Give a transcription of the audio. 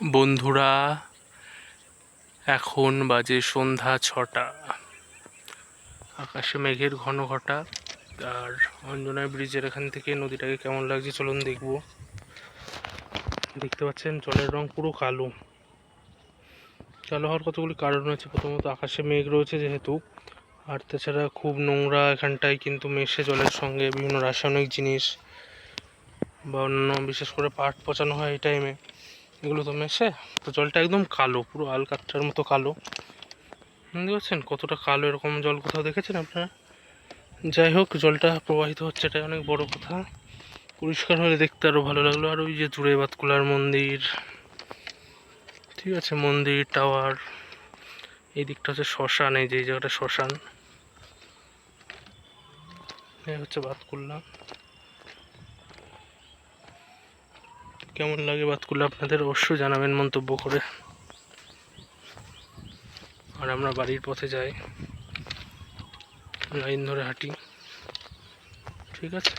বন্ধুরা, এখন বাজে সন্ধ্যা ছটা। আকাশে মেঘের ঘন ঘটা, আর অঞ্জনা ব্রিজের এখান থেকে নদীটাকে কেমন লাগছে চলুন দেখব। দেখতে পাচ্ছেন, জলের রং পুরো কালো। কালো হওয়ার কতগুলি কারণ আছে? প্রথমত, আকাশে মেঘ রয়েছে যেহেতু, আর তাছাড়া খুব নোংরা এখানটায় কিন্তু মেশে জলের সঙ্গে বিভিন্ন রাসায়নিক জিনিস বা অন্য বিশেষ করে পাট পচানো হয় এই টাইমে এগুলো তো মেশে, তো জলটা একদম কালো, পুরো আলকাত্রার মতো কালো। বুঝতে পারছেন? কতটা কালো এরকম জল কোথাও দেখেছেন আপনারা? যাই হোক, জলটা প্রবাহিত হচ্ছে, এটাই অনেক বড় কথা। পরিষ্কার হলে দেখতে আরও ভালো লাগল। আর ওই যে জুড়ে বাতকুলার মন্দির, ঠিক আছে, মন্দির, টাওয়ার, এই দিকটা হচ্ছে শ্মশান, এই যে জায়গাটা শ্মশান। হচ্ছে বাতকুল্লা কেমন লাগে বাতগুলো আপনাদের? অবশ্যই জানাবেন মন্তব্য করে। আর আমরা বাড়ির পথে যাই। লাইন ধরে হাঁটি। ঠিক আছে?